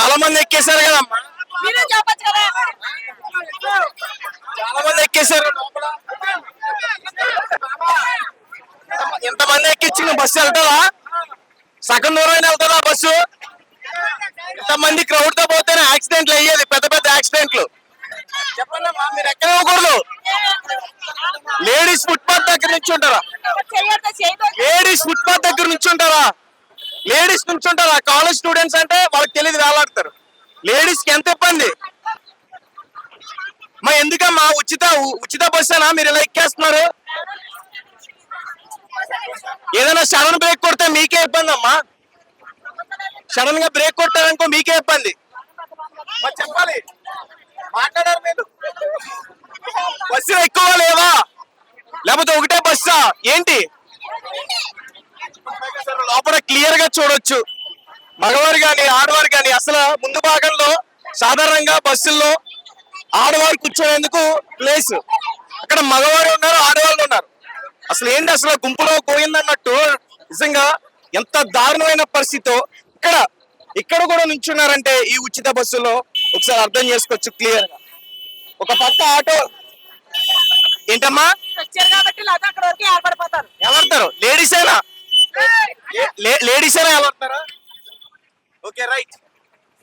చాలా మంది ఎక్కేశారు కదమ్మా కదా. చాలా మంది ఎక్కేశారు. ఎంతమంది ఎక్కించిన బస్సు వెళ్తుందా సగం దూరం వెళ్తుందా బస్సు? ఇంతమంది క్రౌడ్తో పోతేనే యాక్సిడెంట్లు అయ్యేది పెద్ద పెద్ద యాక్సిడెంట్లు చెప్పండి అమ్మా మీరు ఎక్కడ ఇవ్వకూడదు లేడీస్ ఫుట్పాత్ దగ్గర నుంచి ఉంటారా? లేడీస్ ఫుట్పాత్ దగ్గర నుంచి ఉంటారా? లేడీస్ నుంచుంటారు ఆ కాలేజ్ స్టూడెంట్స్ అంటే వాళ్ళకి తెలియదు వేలాడతారు. లేడీస్కి ఎంత ఇబ్బంది? మా ఎందుకమ్మా? ఉచిత ఉచిత బస్సేనా మీరు ఇలా ఎక్కేస్తున్నారు? ఏదైనా సడన్ బ్రేక్ కొడితే మీకే ఇబ్బంది అమ్మా. సడన్గా బ్రేక్ కొట్టారనుకో మీకే ఇబ్బంది. చెప్పాలి. మాట్లాడారు మీరు. బస్సులు ఎక్కువ లేవా? లేకపోతే ఒకటే బస్సా ఏంటి? క్లియర్గా చూడొచ్చు. మగవారు గాని ఆడవారు గాని అసలు ముందు భాగంలో సాధారణంగా బస్సుల్లో ఆడవారు కూర్చోనేందుకు ప్లేస్ అక్కడ మగవారు ఉన్నారు ఆడవాళ్ళు ఉన్నారు. అసలు ఏంటి అసలు గుంపులో పోయిందన్నట్టు నిజంగా ఎంత దారుణమైన పరిస్థితి ఇక్కడ ఇక్కడ కూడా నుంచున్నారంటే ఈ ఉచిత బస్సులో ఒకసారి అర్థం చేసుకోవచ్చు క్లియర్గా. ఒక పక్క ఆటో. ఏంటమ్మా? వచ్చారు కాబట్టి లేడీసేనా ఓకే రైట్.